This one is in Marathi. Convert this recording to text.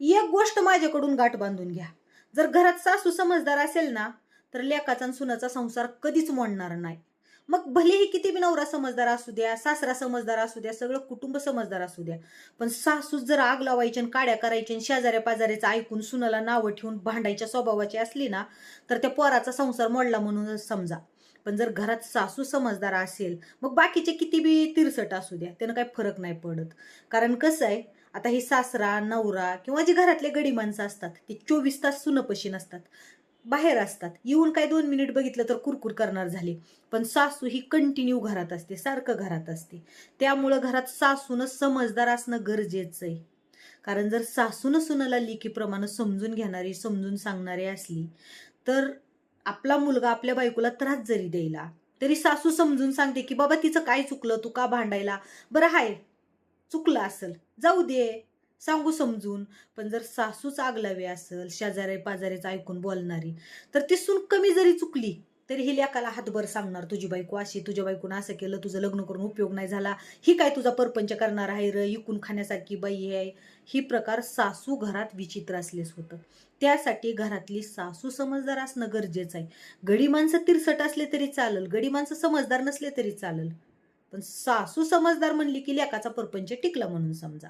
एक गोष्ट माझ्याकडून गाठ बांधून घ्या. जर घरात सासू समजदार असेल ना तर लेकाचा आणि सुनाचा संसार कधीच मोडणार नाही. मग भलेही किती बी नवरा समजदार असू द्या सासरा समजदार असू द्या सगळं कुटुंब समजदार असू द्या पण सासू जर आग लावायची आणि काड्या करायची आणि शेजाऱ्या पाजाऱ्याचं ऐकून सुनाला नावं ठेवून भांडायच्या स्वभावाची असली ना तर त्या पोराचा संसार मोडला म्हणून समजा. पण जर घरात सासू समजदार असेल मग बाकीचे किती बी तिरसट असू द्या त्यानं काही फरक नाही पडत. कारण कसं आहे आता ही सासरा नवरा किंवा जी घरातले गडी माणसं असतात ते चोवीस तास सुनपशी नसतात. बाहेर असतात. येऊन काय दोन मिनिट बघितलं तर कुरकुर करणार झाले. पण सासू ही कंटिन्यू घरात असते सारखं घरात असते. त्यामुळं घरात सासूनं समजदार असणं गरजेचं आहे कारण जर सासूनं सुनाला लेखीप्रमाणे समजून घेणारी समजून सांगणारी असली तर आपला मुलगा आपल्या बायकोला त्रास जरी द्यायला तरी सासू समजून सांगते की बाबा तिचं काय चुकलं? तू का भांडायला? बरं हाय. चुकलं असेल. जाऊ दे. सांगू समजून. पण जर सासूच आगलावी असेल शेजारे पाजारेच ऐकून बोलणारी तर ती सून कमी जरी चुकली तरी ही लेकाला हातभर सांगणार. तुझी बायको अशी तुझ्या बायकून असं केलं तुझं लग्न करून उपयोग नाही झाला. ही काय तुझा परपंच करणार आहे र? इकून खाण्यासारखी बाई आहे. ही प्रकार सासू घरात विचित्र असलेच होतं. त्यासाठी घरातली सासू समजदार असणं गरजेचं आहे. गडी माणसं तिरसट असले तरी चालेल. गडी माणसं समजदार नसले तरी चालेल. पण सासू समजदार म्हणली की लेकाचा परपंच टिकला म्हणून समजा.